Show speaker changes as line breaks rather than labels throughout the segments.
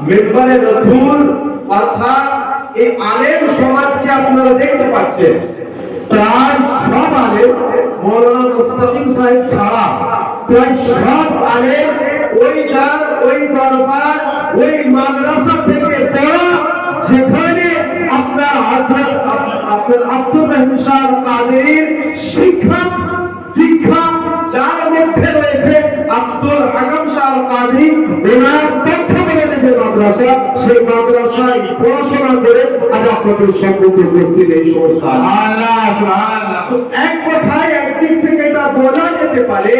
মেম্বারে রসুল, অর্থাৎ এই আলেম সমাজকে আপনারা দেখতে পাচ্ছেন। প্রায় সব আলেম মৌলানা মুস্তাকিম সাহেব ছাড়া, প্রায় সব আলেম ওই দার ওই দরবার, ওই মাদ্রাসা থেকে পড়া যেখানে আপনার হযরত আব- আপনার আব্দুর রহিম শাহ কাদেরীর শিক্ষা দীক্ষা যার মধ্যে রয়েছে আব্দুল হাকাম শাহ কাদরি, ওনার মাদ্রাসা সেই মাদ্রাসায় পড়াশোনা করে আজ আপনাদের সম্মুখে উপস্থিত এই সংস্থা এক কথায় একদিক থেকে এটা বলা যেতে পারে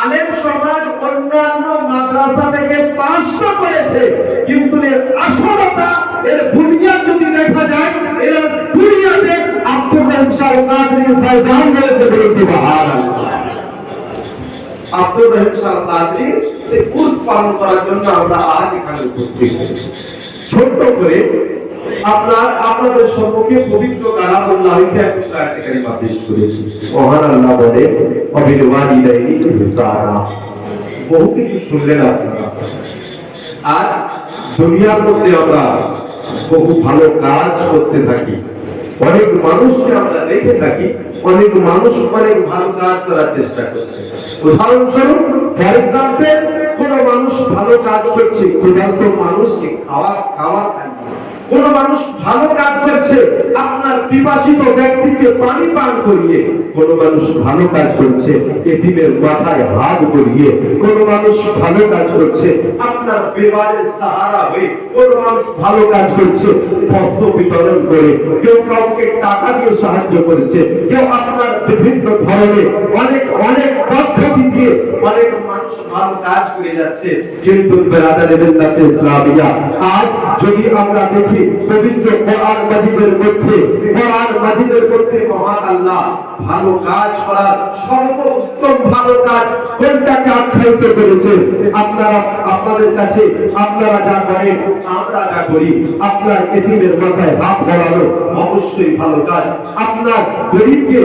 আলেম সমাজ অন্যান্য মাদ্রাসা থেকে পাশ করেছে কিন্তু এর আসলতা এর বুনিয়াদ যদি দেখা যায় এর বুনিয়াদে আব্দুর রহিম কাদরি ফায়দান রয়েছে বলে সুবহানাল্লাহ। আব্দুর রহিম শাহ কাদরি সেই কুর্স পালন করার জন্য আমরা আজ এখানে উপস্থিত। ছোট্ট করে আপনার, আপনাদের সম্মুখে পবিত্র হইতে পেশ করেছি। মহান আল্লাহ বলে বহু কিছু শুনলেন আপনারা। আর দুনিয়ার মধ্যে আমরা বহু ভালো কাজ করতে থাকি। অনেক মানুষকে আমরা দেখে থাকি, অনেক মানুষ অনেক ভালো কাজ করার চেষ্টা করছে। উদাহরণস্বরূপ ফর এক্সাম্পল কোন মানুষ ভালো কাজ করছে ক্ষুধার্ত মানুষকে খাওয়া খাওয়া কোন মানুষ ভালো কাজ করছে, আপনার পিপাসিত ব্যক্তিকে পানি পান করিয়ে, কোন মানুষ ভালো কাজ করছে এতিমের মাথায় হাত করিয়ে কোন মানুষ ভালো কাজ করছে, আপনার বিবাদের সাহারা হয়ে কোন মানুষ ভালো কাজ করছে, বস্ত্র বিতরণ করে, কেউ কাউকে টাকা দিয়ে সাহায্য করেছে, কেউ আপনার বিভিন্ন ধরনের অনেক অনেক পদ্ধতি দিয়ে অনেক মানুষ ভালো কাজ করে যাচ্ছে। কিন্তু বেরাদারে মিল্লাতে ইসলামিয়া, আজ যদি আমরা দেখি পবিত্র কোরআন মাজিদের মধ্যে, কোরআন মাজিদের মধ্যে মহান আল্লাহ ভালো কাজ করার ভালো কাজ কোনটাকে আখ্যায়িত আপনারা, আপনাদের কাছে আপনারা যা করেন, আমরা যা করি, আপনার এতিমের মাথায় হাত বাড়ানো অবশ্যই ভালো কাজ। আপনার গরিবকে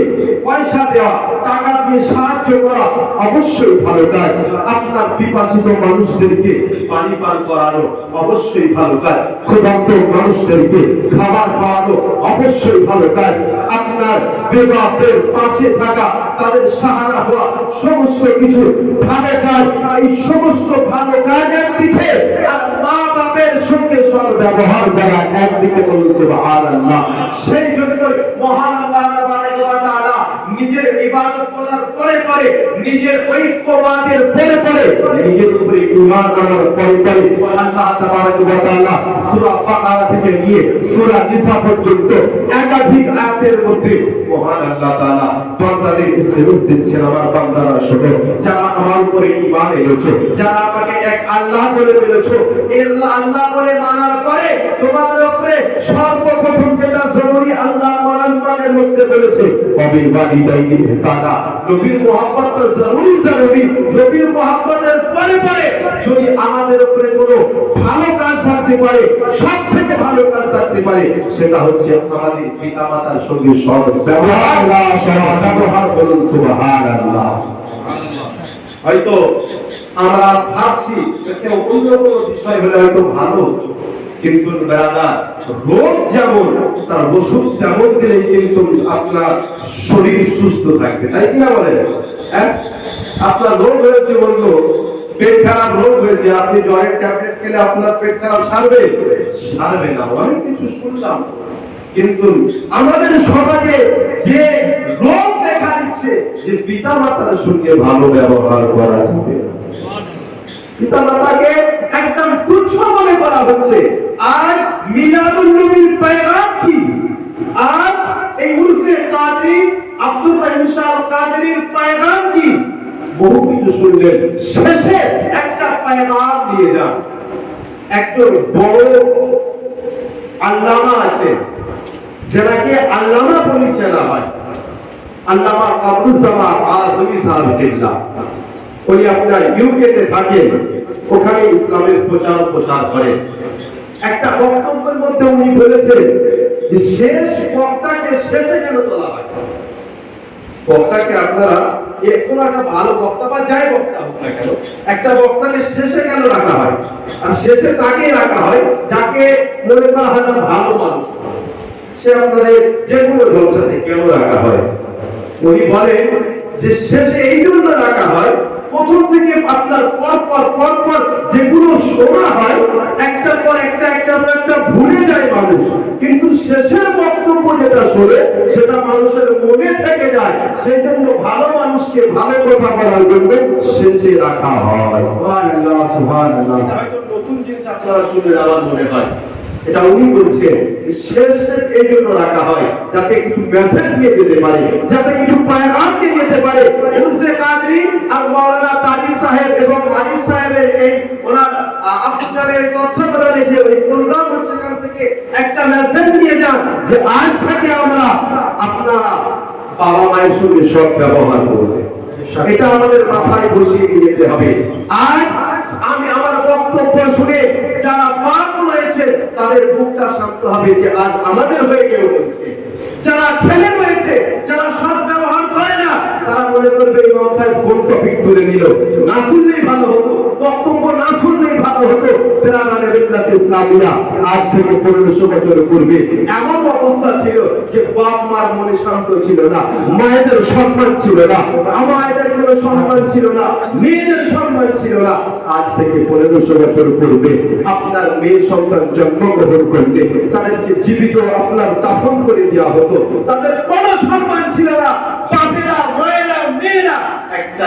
পয়সা দেওয়া, টাকা দিয়ে সাহায্য করা অবশ্যই ভালো কাজ। আপনার পিপাসিত মানুষদেরকে পানি পান করানো অবশ্যই ভালো কাজ। মানুষদেরকে খাবার খাওয়ানো অবশ্যই ভালো। কাজ আপনার বেবাপের পাশে থাকা, তাদের সাহারা হওয়া সমস্ত কিছু ভালো কাজ, এই সমস্ত ভালো কাজ দিকে মা বাপের সঙ্গে সব ব্যবহার করা একদিকে বলছে মহান আল্লাহ সেই জন্য মহান আল্লাহ নিজের ইবাদত করার পরে পরে নিজের ঐক্যবাদের পরে পরে নিজের উপরে ঈমান আনার পরে পরে আল্লাহ তাবারাক ওয়া তাআলা সূরা বাকারা থেকে নিয়ে সূরা নিসা পর্যন্ত একাধিক আয়াতের মধ্যে মহান আল্লাহ তাআলা বান্দাদেরকে সেবক দিচ্ছেন আমার বান্দারা যারা আমার উপরে যারা আমাকে এক আল্লাহ বলে আল্লাহ আল্লাহ বলে মানার পরে তোমাদের উপরে সর্বপ্রথম যেটা জরুরি আল্লাহ মধ্যে বলেছে, কবির বাড়ি দাইনি সাদা নবীর মোহাম্মদ তো জরুরি জরুরি। নবীর মোহাম্মদের পরে পরে যদি আমাদের উপরে কোনো ভালো কাজ থাকতে পারে সব থেকে ভালো কাজ থাকতে পারে, সেটা হচ্ছে আমাদের পিতামাতার সঙ্গে সব ব্যবহার ব্যবহার বলুন, সুবহানাল্লাহ। হয়তো আমরা ভাবছি কেউ অন্য কোনো বিষয় হলে হয়তো ভালো কিন্তু রোগ যেমন তার ওষুধ তেমন কিন্তু আপনার শরীর সুস্থ থাকবে, তাই কি না বলেন? হ্যাঁ? আপনার রোগ হয়েছে পেট খারাপ রোগ হয়েছে, আপনি জ্বরের ট্যাবলেট খেলে আপনার পেট খারাপ সারবে? সারবে না, অনেক কিছু শুনলাম। কিন্তু আমাদের সমাজে যে রোগ দেখা দিচ্ছে, যে পিতা মাতার সঙ্গে ভালো ব্যবহার করা যাবে পিতা মাতাকে একদম তুচ্ছ মনে করা হচ্ছে আর মিলাদুল নবীর পেগাম কি আজ এই উরসে কাদরি আব্দুল রহিম শাহ কাদরির পেগাম কি শুনলেন শেষে একটা পেগাম নিয়ে যান। একজন বড় আল্লামা আছে যেটাকে আল্লামা চেনা হয়। আল্লামা আব্দুজ্জামান আজমি সাহেব কিবলা উনি আপনার ইউকে তে থাকেন, ওখানে ইসলামের প্রচার প্রসার করেন। একটা বক্তব্যের মধ্যে উনি বলেছেন যে, শেষ বক্তাকে শেষে কেন তোলা হয়। বক্তাকে আপনারা কোনো একটা ভালো বক্তা বা যাই বক্তা হোক না কেন, একটা বক্তাকে শেষে কেন রাখা হয়? আর শেষে তাকে রাখা হয় যাকে মনে করা হয় না ভালো মানুষ। সে আপনাদের যে কোনো জলসাতে কেন রাখা হয়? উনি বলেন যে শেষে এই জন্য রাখা হয় প্রথম থেকে আপনার পর পর পর পর যেগুলো শোনা হয় একটা পর একটা একটা পর একটা ভুলে যায় মানুষ। কিন্তু শেষের বক্তব্য যেটা শোনে সেটা মানুষের মনে থেকে যায়। সেই জন্য ভালো মানুষকে ভালো কথা বলার জন্য শেষে রাখা হয়।
সুবহানাল্লাহ সুবহানাল্লাহ।
এটা নতুন জিনিস আপনারা আমার মনে হয়। এটা উনি বলছেন যে শেষ এই জন্য রাখা হয় যাতে কিছু মেসেজ নিয়ে যেতে পারে যাতে কিছু পায়গাম নিয়ে যেতে পারে। আপনাদের তত্ত্বাবধানে যে প্রোগ্রাম হচ্ছে থেকে একটা মেসেজ নিয়ে যান যে আজ থেকে আমরা আপনারা বাবা মায়ের সঙ্গে সৎ ব্যবহার করবে। এটা আমাদের মাথায় বসিয়ে দিয়ে হবে। আমি আমার বক্তব্য শুনে যারা রয়েছে তাদের বুকটা শান্ত হবে যে আজ আমাদের হয়ে কেউ যারা ছেলে রয়েছে যারা সৎ ব্যবহার করে না, তারা মনে করবে টপিক তুলে নিল। না তুললেই ভালো হতো। আজ থেকে পনেরোশো বছর পূর্বে। এমন অবস্থা ছিল যে বাপ মার মনে শান্ত ছিল না, মায়েদের সম্মান ছিল না আমাদের কোনো সম্মান ছিল না, মেয়েদের সম্মান ছিল না। আজ থেকে পনেরোশো বছর পূর্বে আপনার মেয়ে সন্তান জন্মগ্রহণ করলে তাদেরকে জীবিত আপনার দাফন করে দেওয়া হতো। তাদের কোনো সম্মান ছিল না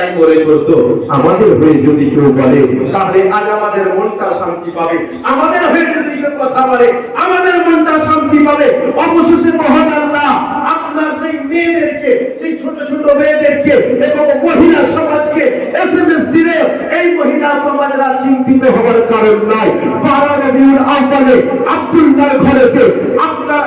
একটাই মনে করতো আমাদের হয়ে যদি কেউ বলে, তাহলে আজ আমাদের মনটা শান্তি পাবে। আমাদের হয়ে যদি কেউ কথা বলে, আমাদের মনটা শান্তি পাবে। অবশেষে মহান আল্লাহ আপনার সেই মেয়েদেরকে, সেই ছোট ছোট মেয়েদেরকে এবং মহিলা সমাজকে এসএমএস দিলে, এই মহিলা সমাজরা চিন্তিত হওয়ার কারণ রবিউল আহ্বানে ঘরেতে আপনার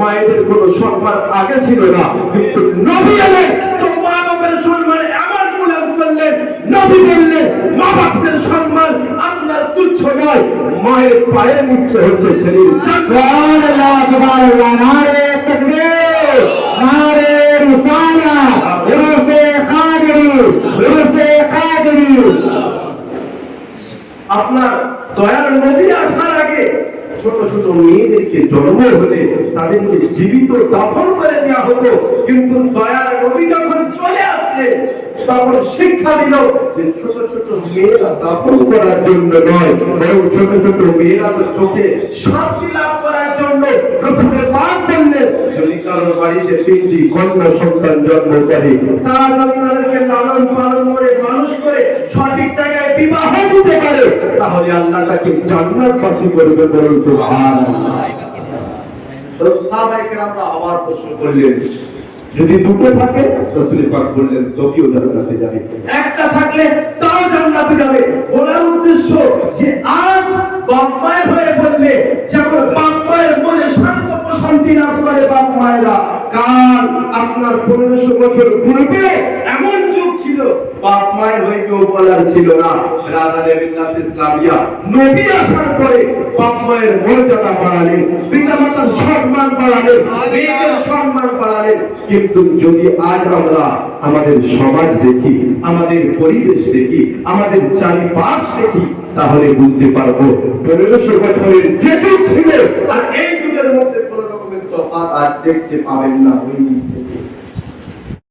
মায়েদের কোনো সম্মান আগে ছিল না। কিন্তু নবী এলে তো মা বাবার সম্মান এমন গুলাম করলেন নবী বললেন মা বাপদের সম্মান আপনার তুচ্ছ নয় মায়ের পায়ের নিচ্ছে হচ্ছে ছেলের
সুবহানাল্লাহ সুবহানাল্লাহ নারে তাকবীর নারে রিসালা রুসে কাদরি রুসে কাদরি
আপনার দয়ার নবী আসার আগে ছোট ছোট মেয়েদেরকে জন্ম হলে তাদেরকে জীবিত দাফন করে দেওয়া হতো। কিন্তু দয়ার নবী যখন চলে আসছে তখন শিক্ষা দিল যে ছোট ছোট মেয়েরা করার জন্য নয়, বরং ছোট ছোট মেয়েরা তো চোখে শান্তি লাভ করার জন্য রসুলের পাক যদি কারোর বাড়িতে তিনটি কন্যা সন্তান জন্ম করে, তারা যদি তাদেরকে লালন পালন করে, মানুষ করে, সঠিক জায়গায় বিবাহ দিতে পারে, তাহলে আল্লাহ তাকে জান্নাত করবে বলুন দুটো থাকে বললেন যাবে। একটা থাকলে তাও যাবে। বলার উদ্দেশ্য যে আজ বাপ হয়ে বললে যেমন বাপ মায়ের মনে শান্ত প্রশান্তি লাভ করে বাপ মায়েরা, কাল আপনার পনেরোশো বছর পূর্বে এমন যুগ ছিল, বাপ মায়ের হয়ে কেউ বলার ছিল না। রাজা দেবিল্লাত ইসলামিয়া নবী আসার পরে বাপ মায়ের মর্যাদা বাড়ালেন, পিতামাতার সম্মান বাড়ালেন সম্মান বাড়ালেন। কিন্তু যদি আজ আমরা আমাদের সমাজ দেখি, আমাদের পরিবেশ দেখি, আমাদের চারিপাশ দেখি, তাহলে বুঝতে পারব পনেরোশো বছরের যে যুগ ছিল আর এই যুগের মধ্যে তফাৎ আর দেখতে পাবেন না ওই।